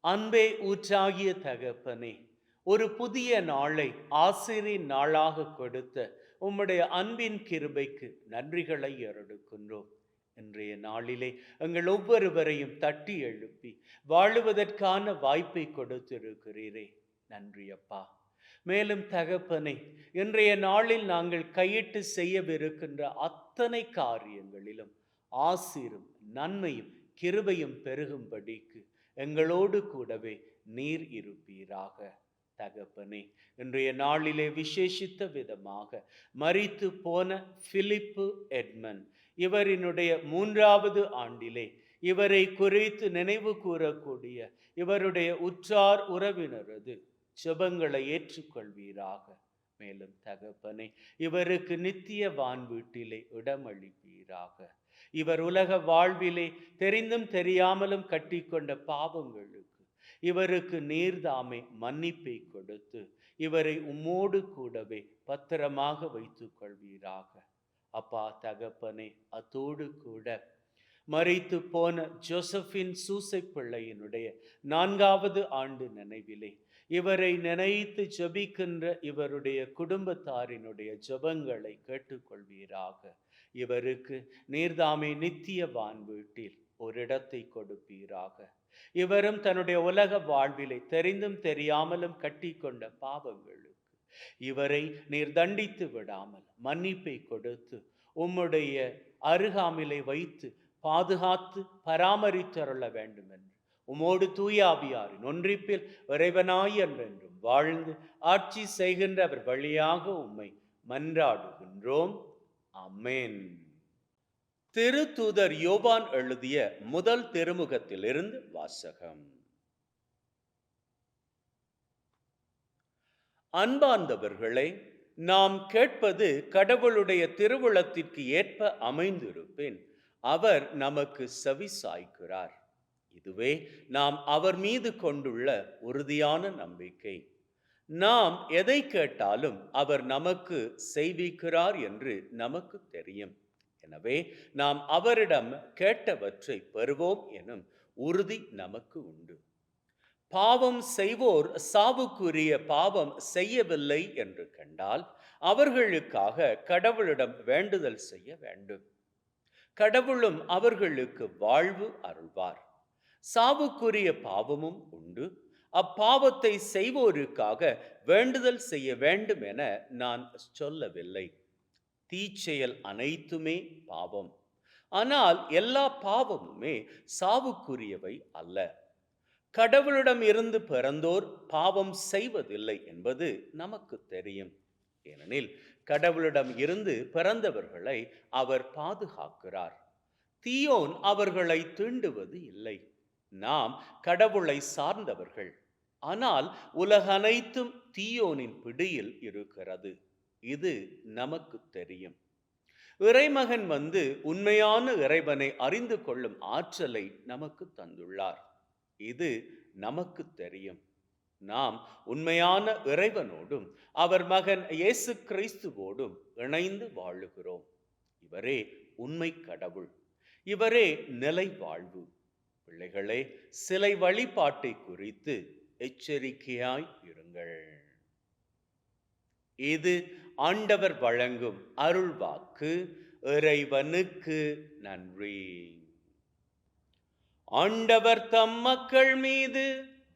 அன்பே ஊற்றாகிய தகப்பனே ஒரு புதிய நாளை ஆசிரியர் நாளாக கொடுத்த உம்முடைய அன்பின் கிருபைக்கு நன்றிகளை எரடுக்கின்றோம் இன்றைய நாளிலே எங்கள் ஒவ்வொருவரையும் தட்டி எழுப்பி வாழுவதற்கான வாய்ப்பை கொடுத்திருக்கிறீரே. நன்றி அப்பா. மேலும் தகப்பனே இன்றைய நாளில் நாங்கள் கையிட்டு செய்யவிருக்கின்ற அத்தனை காரியங்களிலும் ஆசிரும் நன்மையும் கிருபையும் பெருகும்படிக்கு எங்களோடு கூடவே நீர் இருப்பீராக தகப்பனே. இன்றைய நாளிலே விசேஷித்த விதமாக மறித்து போன பிலிப்பு எட்மன் இவரினுடைய மூன்றாவது ஆண்டிலே இவரை குறித்து நினைவு கூறக்கூடிய இவருடைய உற்றார் உறவினரது செபங்களை ஏற்றுக்கொள்வீராக. மேலும் தகப்பனே இவருக்கு நித்திய வான் வீட்டிலே இடமளிப்பீராக. இவர் உலக வாழ்விலே தெரிந்தும் தெரியாமலும் கட்டிக்கொண்ட பாவங்களுக்கு இவருக்கு நீர்தாமே மன்னிப்பை கொடுத்து இவரை உம்மோடு கூடவே பத்திரமாக வைத்துக் கொள்வீராக. அப்பா தகப்பனே அத்தோடு கூட மறைத்து போன ஜோசஃபின் சூசை பிள்ளையினுடைய நான்காவது ஆண்டு நினைவிலே இவரை நினைத்து ஜெபிக்கின்ற இவருடைய குடும்பத்தாரினுடைய ஜபங்களை கேட்டுக்கொள்வீராக. இவருக்கு நீர்தாமே நித்திய வான் வீட்டில் ஒரு இடத்தை கொடுப்பீராக. இவரும் தன்னுடைய உலக வாழ்விலை தெரிந்தும் தெரியாமலும் கட்டிக்கொண்ட பாவங்களுக்கு இவரை நீர் தண்டித்து விடாமல் மன்னிப்பை கொடுத்து உம்முடைய அருகாமிலை வைத்து பாதுகாத்து பராமரித்தருள வேண்டும் என்று உமோடு தூயாவியாரின் ஒன்றிப்பில் இறைவனாய் என்றென்றும் வாழ்ந்து ஆட்சி செய்கின்ற அவர் வழியாக உம்மை மன்றாடுகின்றோம். அமேன் திருத்தூதர் யோபான் எழுதிய முதல் திருமுகத்திலிருந்து வாசகம். அன்பார்ந்தவர்களே நாம் கேட்பது கடவுளுடைய திருவுளத்திற்கு ஏற்ப அமைந்திருப்பேன் அவர் நமக்கு செவி சாய்க்கிறார் இதுவே நாம் அவர் மீது கொண்டுள்ள உறுதியான நம்பிக்கை. நாம் எதை கேட்டாலும் அவர் நமக்கு செய்விக்கிறார் என்று நமக்கு தெரியும். எனவே நாம் அவரிடம் கேட்டவற்றை பெறுவோம் எனும் உறுதி நமக்கு உண்டு. பாவம் செய்வோர் சாவுக்குரிய பாவம் செய்யவில்லை என்று கண்டால் அவர்களுக்காக கடவுளிடம் வேண்டுதல் செய்ய வேண்டும். கடவுளும் அவர்களுக்கு வாழ்வு அருள்வார். சாவுக்குரிய பாவமும் உண்டு. அப்பாவத்தை செய்வோருக்காக வேண்டுதல் செய்ய வேண்டும் என நான் சொல்லவில்லை. தீச்செயல் அனைத்துமே பாவம். ஆனால் எல்லா பாவமுமே சாவுக்குரியவை அல்ல. கடவுளிடம் இருந்து பிறந்தோர் பாவம் செய்வதில்லை என்பது நமக்கு தெரியும். ஏனெனில் கடவுளிடம் இருந்து பிறந்தவர்களை அவர் பாதுகாக்கிறார். தீயோன் அவர்களை தீண்டுவது இல்லை. நாம் கடவுளை சார்ந்தவர்கள். ஆனால் உலகனைத்தும் தீயோனின் பிடியில் இருக்கிறது. இது நமக்கு தெரியும். இறைமகன் வந்து உண்மையான இறைவனை அறிந்து கொள்ளும் ஆற்றலை நமக்கு தந்துள்ளார். இது நமக்கு தெரியும். நாம் உண்மையான இறைவனோடும் அவர் மகன் இயேசு கிறிஸ்துவோடும் இணைந்து வாழுகிறோம். இவரே உண்மை கடவுள். இவரே நிலை வாழ்வு பிள்ளைகளே சிலை வழிபாட்டை குறித்து எச்சரிக்கையாய் இருங்கள். இது ஆண்டவர் வழங்கும் அருள்வாக்கு இறைவனுக்கு நன்றி. ஆண்டவர் தம் மக்கள் மீது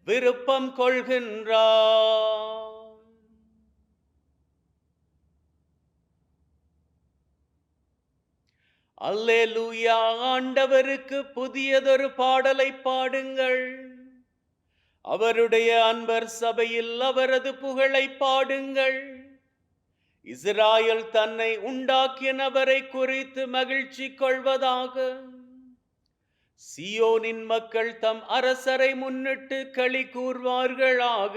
விருப்பம் கொள்கின்றார். அல்லேலூயா ஆண்டவருக்கு புதியதொரு பாடலை பாடுங்கள். அவருடைய அன்பர் சபையில் அவரது புகழை பாடுங்கள். இஸ்ராயல் தன்னை உண்டாக்கிய நபரை குறித்து மகிழ்ச்சி கொள்வதாக. சியோனின் மக்கள் தம் அரசரை முன்னிட்டு களி கூர்வார்களாக.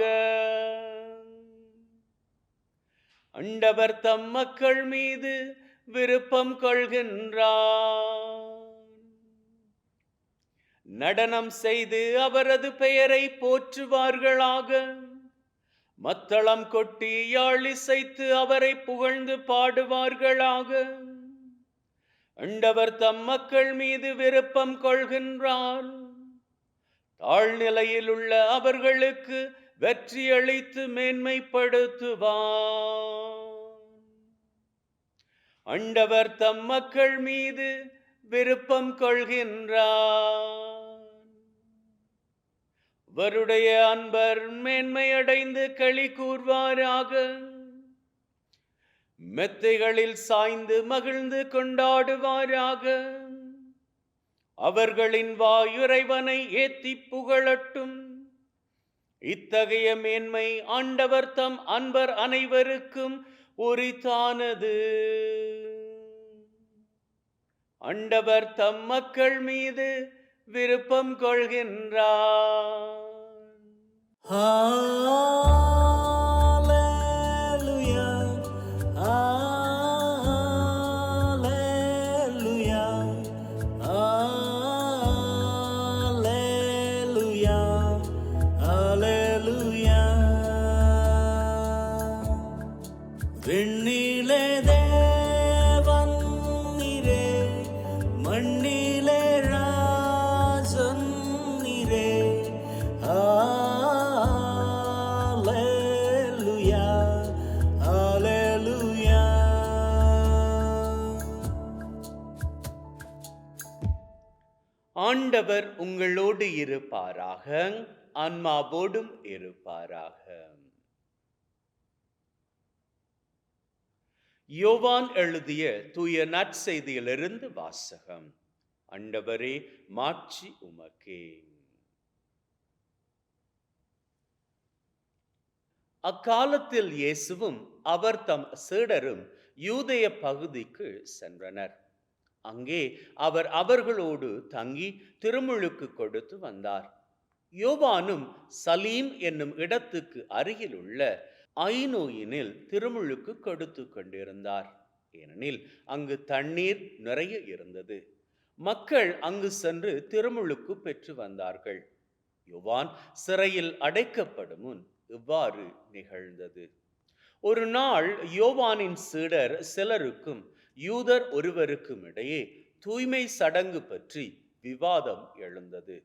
அண்டவர் தம் மக்கள் மீது விருப்பம் கொள்கின்றார் நடனம் செய்து அவரது பெயரை போற்றுவார்களாக. மத்தளம் கொட்டி யாழிசைத்து அவரை புகழ்ந்து பாடுவார்களாக. அண்டவர் தம் மக்கள் மீது விருப்பம் கொள்கின்றார். தாழ்நிலையில் உள்ள அவர்களுக்கு வெற்றியளித்து மேன்மைப்படுத்துவார். அண்டவர் தம் மக்கள் மீது விருப்பம் கொள்கின்றார். அவருடைய அன்பர் மேன்மையடைந்து களி கூர்வாராக. மெத்தைகளில் சாய்ந்து மகிழ்ந்து கொண்டாடுவாராக. அவர்களின் வாயுறைவனை ஏத்தி புகழட்டும். இத்தகைய மேன்மை ஆண்டவர் தம் அன்பர் அனைவருக்கும் உரித்தானது. அண்டவர் தம் மக்கள் மீது விருப்பம் கொள்கின்றார். இருப்பாராக ஆன்மாவோடும் இருப்பாராக. யோவான் எழுதிய தூய நற்செய்தியிலிருந்து வாசகம். அண்டவரே மாட்சி உமக்கே. அக்காலத்தில் இயேசுவும் அவர் தம் சீடரும் யூதய பகுதிக்கு சென்றனர். அங்கே அவர் அவர்களோடு தங்கி திருமுழுக்கு கொடுத்து வந்தார். யோவானும் சலீம் என்னும் இடத்துக்கு அருகிலுள்ள ஐநோயினில் திருமுழுக்கு கொடுத்து கொண்டிருந்தார். ஏனெனில் அங்கு தண்ணீர் நிறைய இருந்தது. மக்கள் அங்கு சென்று திருமுழுக்கு பெற்று வந்தார்கள். யோவான் சிறையில் அடைக்கப்படும் முன் இவ்வாறு நிகழ்ந்தது. ஒரு நாள் யோவானின் சீடர் சிலருக்கும் யூதர் ஒருவருக்கும் இடையே தூய்மை சடங்கு பற்றி விவாதம் எழுந்தது.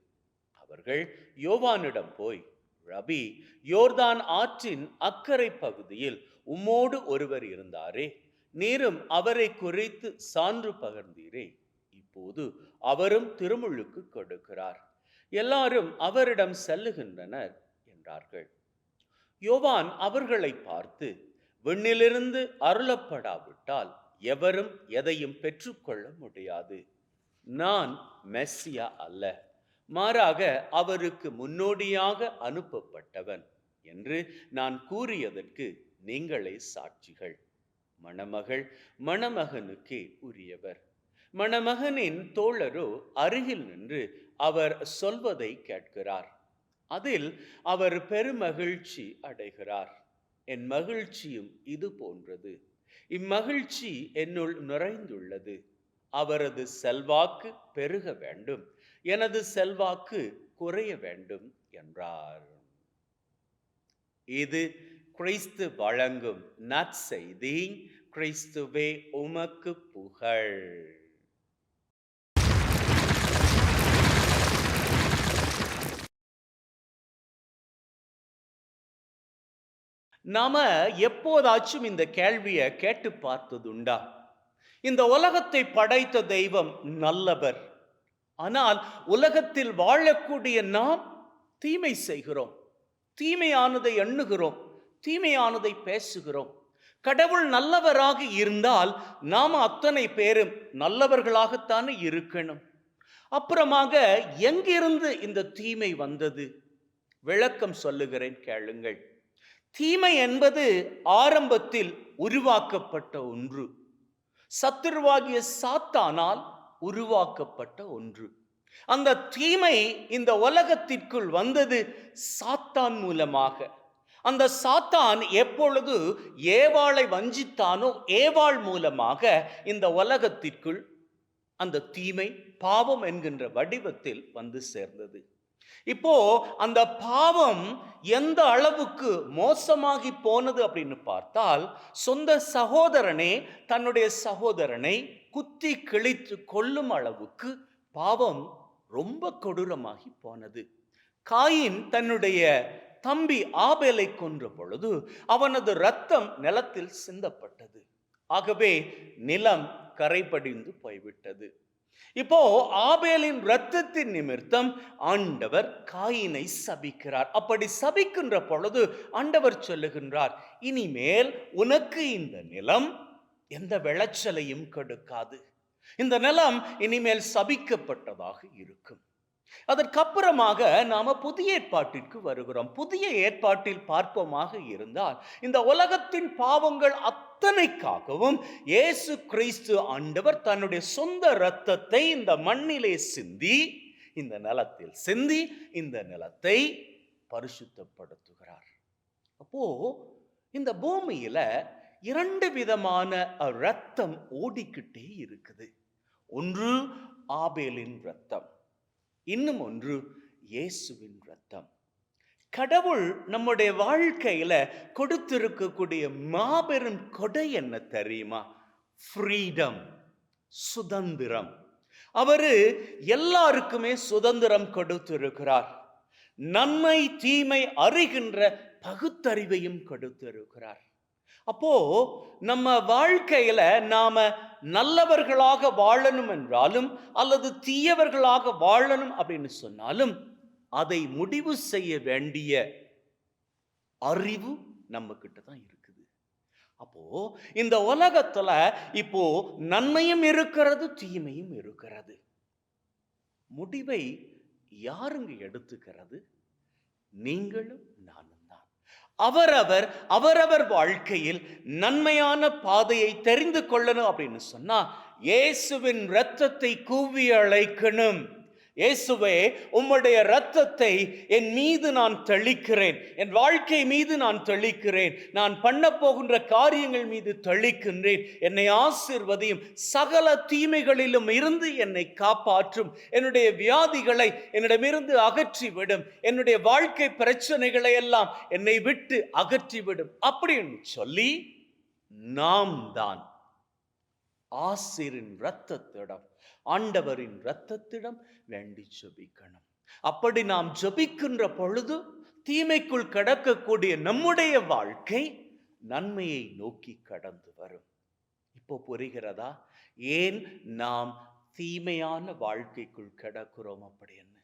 அவர்கள் யோவானிடம் போய் ரபி யோர்தான் ஆற்றின் அக்கறை பகுதியில் உம்மோடு ஒருவர் இருந்தாரே நீரும் அவரை குறைத்து சான்று பகர்ந்தீரே. இப்போது அவரும் திருமுழுக்கு கொடுக்கிறார். எல்லாரும் அவரிடம் செல்லுகின்றனர் என்றார்கள். யோவான் அவர்களை பார்த்து விண்ணிலிருந்து அருளப்படாவிட்டால் எவரும் எதையும் பெற்றுக்கொள்ள முடியாது. நான் மெஸ்ஸியா அல்ல. மாறாக அவருக்கு முன்னோடியாக அனுப்பப்பட்டவன் என்று நான் கூறியதற்கு நீங்களே சாட்சிகள். மணமகள் மணமகனுக்கே உரியவர். மணமகனின் தோழரோ அருகில் நின்று அவர் சொல்வதை கேட்கிறார். அதில் அவர் பெருமகிழ்ச்சி அடைகிறார். என் மகிழ்ச்சியும் இது போன்றது. இம்மகிழ்ச்சி என்னுள் நிறைந்துள்ளது. அவரது செல்வாக்கு பெருக வேண்டும். எனது செல்வாக்கு குறைய வேண்டும் என்றார். இது கிறிஸ்து வழங்கும் நற்செய்தி. கிறிஸ்துவே உமக்கு புகழ். நாம எப்போதாச்சும் இந்த கேள்வியை கேட்டு பார்த்ததுண்டா? இந்த உலகத்தை படைத்த தெய்வம் நல்லவர். ஆனால் உலகத்தில் வாழக்கூடிய நாம் தீமை செய்கிறோம். தீமையானதை எண்ணுகிறோம். தீமையானதை பேசுகிறோம். கடவுள் நல்லவராக இருந்தால் நாம் அத்தனை பேரும் நல்லவர்களாகத்தானே இருக்கணும். அப்புறமாக எங்கிருந்து இந்த தீமை வந்தது? விளக்கம் சொல்லுகிறேன் கேளுங்கள். தீமை என்பது ஆரம்பத்தில் உருவாக்கப்பட்ட ஒன்று. சத்துருவாகிய சாத்தானால் உருவாக்கப்பட்ட ஒன்று. அந்த தீமை இந்த உலகத்திற்குள் வந்தது சாத்தான் மூலமாக. அந்த சாத்தான் எப்பொழுது ஏவாளை வஞ்சித்தானோ ஏவாள் மூலமாக இந்த உலகத்திற்குள் அந்த தீமை பாவம் என்கின்ற வடிவத்தில் வந்து சேர்ந்தது. இப்போ அந்த பாவம் எந்த அளவுக்கு மோசமாகி போனது அப்படின்னு பார்த்தால் சொந்த சகோதரனே தன்னுடைய சகோதரனை குத்தி கிழித்து கொல்லும் அளவுக்கு பாவம் ரொம்ப கொடூரமாகி போனது. காயின் தன்னுடைய தம்பி ஆபேலை கொன்ற பொழுது அவனது ரத்தம் நிலத்தில் சிந்தப்பட்டது. ஆகவே நிலம் கரைபடிந்து போய்விட்டது. இப்போ ஆபேலின் ரத்தத்தின் நிமித்தம் ஆண்டவர் காயினை சபிக்கிறார். அப்படி சபிக்கின்ற பொழுது ஆண்டவர் சொல்லுகின்றார் இனிமேல் உனக்கு இந்த நிலம் எந்த விளைச்சலையும் கெடுக்காது. இந்த நிலம் இனிமேல் சபிக்கப்பட்டதாக இருக்கும். அதற்கப்புறமாக நாம புதிய ஏற்பாட்டிற்கு வருகிறோம். புதிய ஏற்பாட்டில் பார்ப்போமாக இருந்தால் இந்த உலகத்தின் பாவங்கள் அத்தனைக்காகவும் இயேசு கிறிஸ்து ஆண்டவர் தன்னுடைய சொந்த இரத்தத்தை இந்த மண்ணிலே சிந்தி இந்த நிலத்தில் சிந்தி இந்த நிலத்தை பரிசுத்தப்படுத்துகிறார். அப்போ இந்த பூமியில இரண்டு விதமான ரத்தம் ஓடிக்கிட்டே இருக்குது. ஒன்று ஆபேலின் ரத்தம் இன்னும் ஒன்று இயேசுவின் ரத்தம் கடவுள் நம்முடைய வாழ்க்கையில கொடுத்திருக்கக்கூடிய மாபெரும் கொடை என்ன தெரியுமா? ஃப்ரீடம் சுதந்திரம். அவரு எல்லாருக்குமே சுதந்திரம் கொடுத்திருக்கிறார். நன்மை தீமை அறிகின்ற பகுத்தறிவையும் கொடுத்திருக்கிறார். அப்போ நம்ம வாழ்க்கையில நாம நல்லவர்களாக வாழணும் என்றாலும் அல்லது தீயவர்களாக வாழணும் அப்படின்னு சொன்னாலும் அதை முடிவு செய்ய வேண்டிய அறிவு நம்ம கிட்ட தான் இருக்குது. அப்போ இந்த உலகத்துல இப்போ நன்மையும் இருக்கிறது தீமையும் இருக்கிறது. முடிவை யாருங்க எடுத்துக்கிறது? நீங்களும் நானும். அவரவர் அவரவர் வாழ்க்கையில் நன்மையான பாதையை தெரிந்து கொள்ளணும் அப்படின்னு சொன்னா இயேசுவின் இரத்தத்தை கூவி அழைக்கணும். இயேசுவே உம்முடைய இரத்தத்தை என் மீது நான் தெளிக்கிறேன். என் வாழ்க்கை மீது நான் தெளிக்கிறேன். நான் பண்ண போகின்ற காரியங்கள் மீது தெளிக்கின்றேன். என்னை ஆசிர்வதியும் சகல தீமைகளிலும் இருந்து என்னை காப்பாற்றும். என்னுடைய வியாதிகளை என்னிடமிருந்து அகற்றிவிடும். என்னுடைய வாழ்க்கை பிரச்சனைகளை எல்லாம் என்னை விட்டு அகற்றிவிடும். அப்படின்னு சொல்லி நாம் தான் ஆசிரின் இரத்தத்திடம் ஆண்டவரின் இரத்தத்திடம் வேண்டி ஜபிக்கணும். அப்படி நாம் ஜபிக்கின்ற பொழுது தீமைக்குள் கடக்கக்கூடிய நம்முடைய வாழ்க்கை நன்மையை நோக்கி கடந்து வரும். இப்போ புரிகிறதா? ஏன் நாம் தீமையான வாழ்க்கைக்குள் கிடக்கிறோம் அப்படின்னு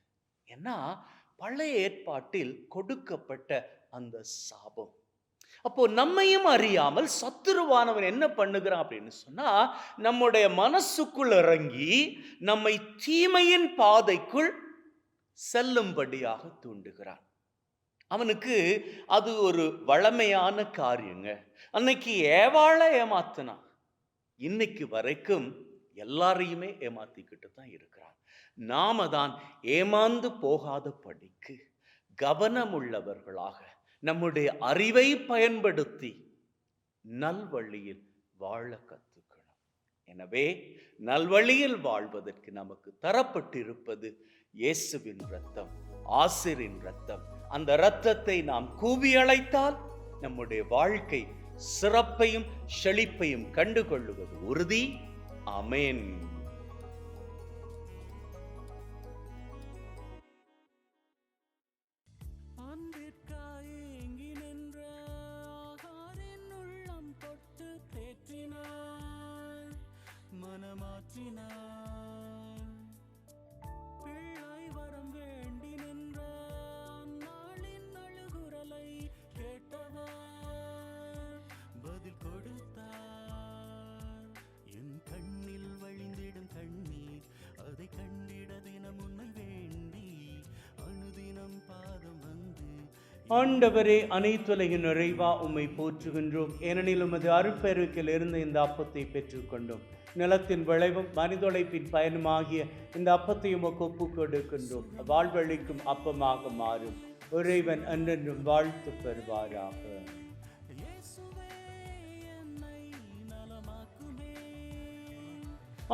ஏன்னா பழைய ஏற்பாட்டில் கொடுக்கப்பட்ட அந்த சாபம். அப்போ நம்மையும் அறியாமல் சத்துருவானவன் என்ன பண்ணுகிறான் அப்படின்னு சொன்னா நம்முடைய மனசுக்குள் இறங்கி நம்மை தீமையின் பாதைக்குள் செல்லும்படியாக தூண்டுகிறான். அவனுக்கு அது ஒரு வளமையான காரியங்க. அன்னைக்கு ஏவாழ ஏமாத்தினான். இன்னைக்கு வரைக்கும் எல்லாரையுமே ஏமாத்திக்கிட்டு தான் இருக்கிறான். நாம தான் ஏமாந்து போகாத படிக்கு கவனமுள்ளவர்களாக நம்முடைய அறிவை பயன்படுத்தி நல்வழியில் வாழ கற்றுக்கணும் எனவே நல்வழியில் வாழ்வதற்கு நமக்கு தரப்பட்டிருப்பது இயேசுவின் ரத்தம் ஆசிரின் ரத்தம் அந்த இரத்தத்தை நாம் கூவி அழைத்தால் நம்முடைய வாழ்க்கை சிறப்பையும் செழிப்பையும் கண்டுகொள்ளுவது உறுதி. அமேன் மாற்றினார் பிள்ளை வரம் வேண்டி நின்றான். நாளின் அழுகுரலை கேட்டவர். பதில் கொடுத்தார். என் கண்ணில் வழிந்திடும் கண்ணீர் அதை கண்டிட தினம் உன்னை வேண்டி அனுதினம் பாதம் வந்து ஆண்டவரே அனைத்துலகின் நிறைவா உம்மை போற்றுகின்றோம். ஏனெனில் உமது அருப்பெருக்கில் இருந்து இந்த அப்பத்தை பெற்றுக்கொண்டோம். நிலத்தின் விளைவும் மனிதொழைப்பின் பயனுமாகிய இந்த அப்பத்தையும் ஒப்பு கொடுக்கின்றோம். வாழ்வழிக்கும் அப்பமாக மாறும். இறைவன் என்றென்றும் வாழ்த்து பெறுவாராக.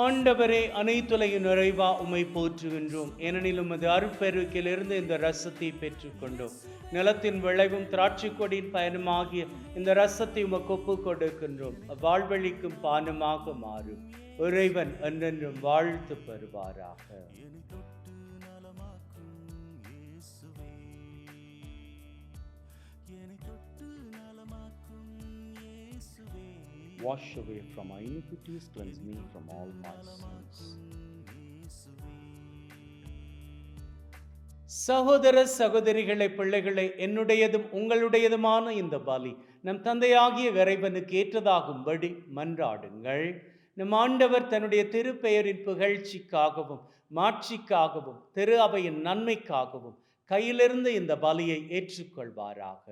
ஆண்டவரே அனைத்துலகின் நிறைவா உமை போற்றுகின்றோம். ஏனெனில் உமது அருப்பெருக்கிலிருந்து இந்த ரசத்தை பெற்றுக்கொண்டோம். நிலத்தின் விளைவும் திராட்சை கொடியின் பயனுமாகிய இந்த ரசத்தை உமக்கு ஒப்பு கொடுக்கின்றோம். வாழ்வழிக்கும் பானமாக மாறும். இறைவன் என்றென்றும் வாழ்த்து பெறுவாராக Wash away from my iniquities, cleanse me from all my sins. சகோதர சகோதரிகளை பிள்ளைகளை என்னுடையதும் உங்களுடையதுமான இந்த பலி நம் தந்தையாகிய இறைவனுக்கு ஏற்றதாகும்படி மன்றாடுங்கள் நம் ஆண்டவர் தன்னுடைய திருப்பெயரின் புகழ்ச்சிக்காகவும் மாட்சிக்காகவும் திரு அவையின் நன்மைக்காகவும் கையிலிருந்து இந்த பலியை ஏற்றுக்கொள்வாராக.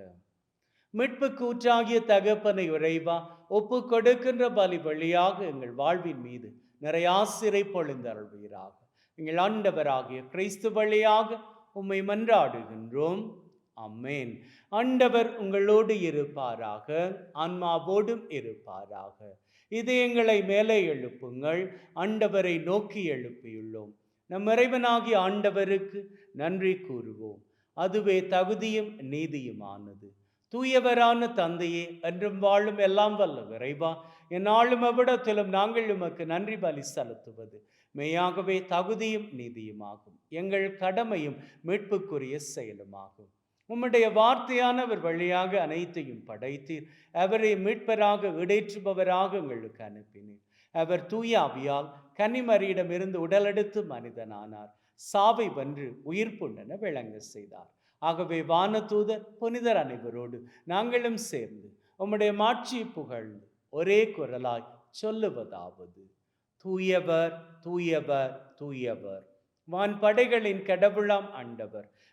மீட்பு கூற்றாகிய தகப்பனை உறைவா ஒப்பு கொடுக்கின்ற பலி வழியாக எங்கள் வாழ்வின் மீது நிறைய ஆசிரை பொழுந்தருள்வீராக எங்கள் ஆண்டவராகிய கிறிஸ்து வழியாக உம்மை மன்றாடுகின்றோம். அம்மேன் ஆண்டவர் உங்களோடு இருப்பாராக ஆன்மாவோடும் இருப்பாராக. இதயங்களை மேலே எழுப்புங்கள். ஆண்டவரை நோக்கி எழுப்பியுள்ளோம். நம் இறைவனாகிய ஆண்டவருக்கு நன்றி கூறுவோம். அதுவே தகுதியும் நீதியுமானது. தூயவரான தந்தையே என்றும் வாழும் எல்லாம் வல்ல இறைவா என்னாலும் எவ்விடத்திலும் நாங்கள் உமக்கு நன்றி பலி செலுத்துவது. மெய்யாகவே தகுதியும் நீதியுமாகும். எங்கள் கடமையும் மீட்புக்குரிய செயலுமாகும். உம்முடைய வார்த்தையானவர் வழியாக அனைத்தையும் படைத்தீர். அவரை மீட்பராக விடேற்றுபவராக எங்களுக்கு அனுப்பினீர் அவர் தூய அவியால் கன்னிமரியிடமிருந்து உடலெடுத்து மனிதனானார். சாவை வென்று உயிர் புண்ணென விளங்க செய்தார். ஆகவே வானதூதர் புனிதர் அனைவரோடு நாங்களும் சேர்ந்து உம்முடைய மாட்சியை புகழ்ந்து ஒரே குரலாய் சொல்லுவதாவது. தூயவர் தூயவர் தூயவர். வான் படைகளின் கடவுளாம் ஆண்டவர்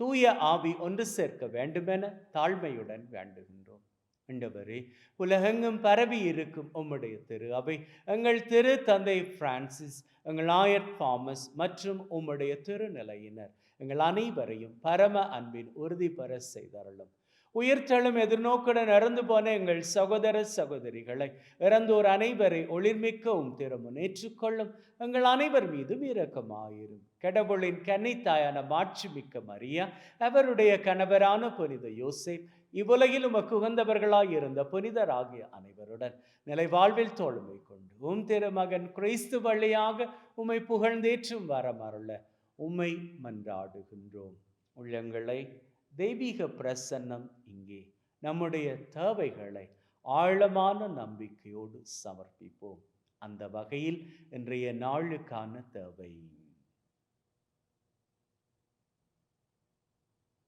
தூய ஆவி ஒன்று சேர்க்க வேண்டுமென தாழ்மையுடன் வேண்டுகின்றோம். ஆண்டவரே உலகெங்கும் பரவி இருக்கும் உம்முடைய திரு அவை எங்கள் திரு தந்தை பிரான்சிஸ் எங்கள் ஆயர் தாமஸ் மற்றும் உம்முடைய திருநிலையினர் எங்கள் அனைவரையும் பரம அன்பின் உறுதி பெற செய்தருளும். உயிர்த்தெழும் எதிர்நோக்குடன் இறந்து போன எங்கள் சகோதர சகோதரிகளை இறந்தோர் அனைவரை ஒளிர்மிக்கவும் உம் ஏற்றுக்கொள்ளும். எங்கள் அனைவர் மீதும் இரக்கமாயிரும். கடவுளின் கன்னித்தாயான மாட்சிமிக்க மரியா அவருடைய கணவரான புனித யோசேப் இவ்வுலகில் உமக்கு உகந்தவர்களாய் இருந்த புனிதராகிய அனைவருடன் நிலை வாழ்வில் தோழமை கொண்டு உம் திருமகன் கிறிஸ்து வழியாக உம்மை புகழ்ந்தேற்றும் வரமருள உம்மை மன்றாடுகின்றோம். உள்ளங்களை தெய்வீக பிரசன்னம் இங்கே நம்முடைய தேவைகளை ஆழமான நம்பிக்கையோடு சமர்ப்பிப்போம். அந்த வகையில் இன்றைய நாளுக்கான தேவை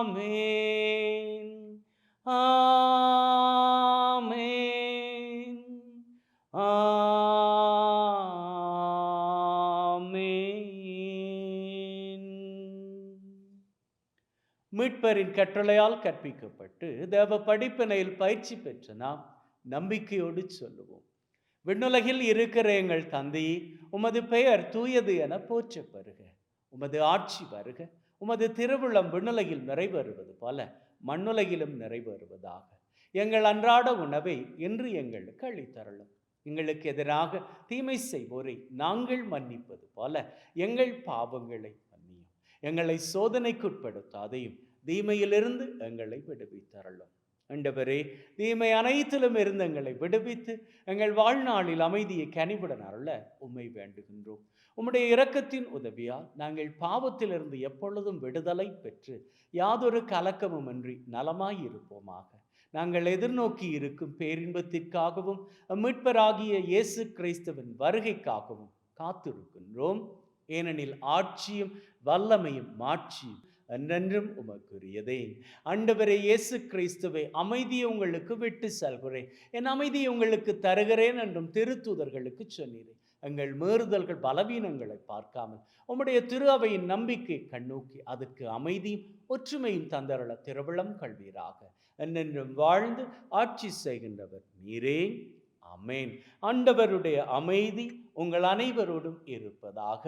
ஆமென். ஆமென். ஆமென். மீட்பரின் கட்டளையால் கற்பிக்கப்பட்டு தேவ படிப்பினையில் பயிற்சி பெற்ற நாம் நம்பிக்கையோடு சொல்லுவோம். விண்ணுலகில் இருக்கிற எங்கள் தந்தையே உமது பெயர் தூயது என போற்றப்பெறுக உமது ஆட்சி வருக. உமது திருவிழம் விண்ணுலகில் நிறைவேறுவது போல மண்ணுலகிலும் நிறைவேறுவதாக. எங்கள் அன்றாட உணவை இன்று எங்களுக்கு அளித்தருளும். எங்களுக்கு எதிராக தீமை செய்வோரை நாங்கள் மன்னிப்பது போல எங்கள் பாவங்களை மன்னியும். எங்களை சோதனைக்குட்படுத்தாதையும் தீமையிலிருந்து எங்களை விடுவித்தருளும். ஆண்டவரே தீமை அனைத்திலும் இருந்து எங்களை விடுவித்து எங்கள் வாழ்நாளில் அமைதியை கனிவுடன் அருள உம்மை வேண்டுகின்றோம். உம்முடைய இரக்கத்தின் உதவியால் நாங்கள் பாவத்திலிருந்து எப்பொழுதும் விடுதலை பெற்று யாதொரு கலக்கமுமின்றி நலமாயிருப்போமாக. நாங்கள் எதிர்நோக்கி இருக்கும் பேரின்பத்திற்காகவும் மீட்பராகிய இயேசு கிறிஸ்துவின் வருகைக்காகவும் காத்திருக்கின்றோம். ஏனெனில் ஆட்சியும் வல்லமையும் மாட்சியும் என்றென்றும் உமக்குரியதே. அண்டவரே இயேசு கிறிஸ்துவை அமைதியை உங்களுக்கு விட்டு செல்கிறேன். என் அமைதியை உங்களுக்கு தருகிறேன் என்றும் திருத்தூதர்களுக்கு சொன்னீரேன் எங்கள் மேறுதல்கள் பலவீனங்களை பார்க்காமல் உம்முடைய திரு அவையின் நம்பிக்கை கண்ணோக்கி அதற்கு அமைதியும் ஒற்றுமையும் தந்தருள திருவிழம் கல்வீராக என்னென்றும் வாழ்ந்து ஆட்சி செய்கின்றவர் நீரே. அமேன் ஆண்டவருடைய அமைதி உங்கள் அனைவரோடும் இருப்பதாக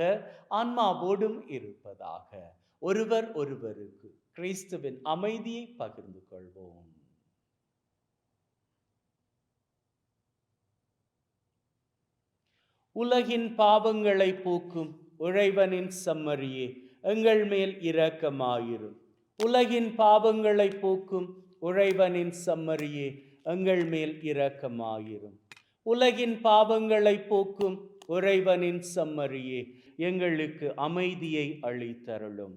ஆன்மாவோடும் இருப்பதாக. ஒருவர் ஒருவருக்கு கிறிஸ்துவின் அமைதியை பகிர்ந்து கொள்வோம். உலகின் பாவங்களை போக்கும் உழைவனின் சம்மரியே எங்கள் மேல் இரக்கமாயிரும். உலகின் பாவங்களை போக்கும் உழைவனின் சம்மரியே எங்கள் மேல் இரக்கமாயிரும். உலகின் பாவங்களை போக்கும் உறைவனின் சம்மரியே எங்களுக்கு அமைதியை அளித்தருளும்.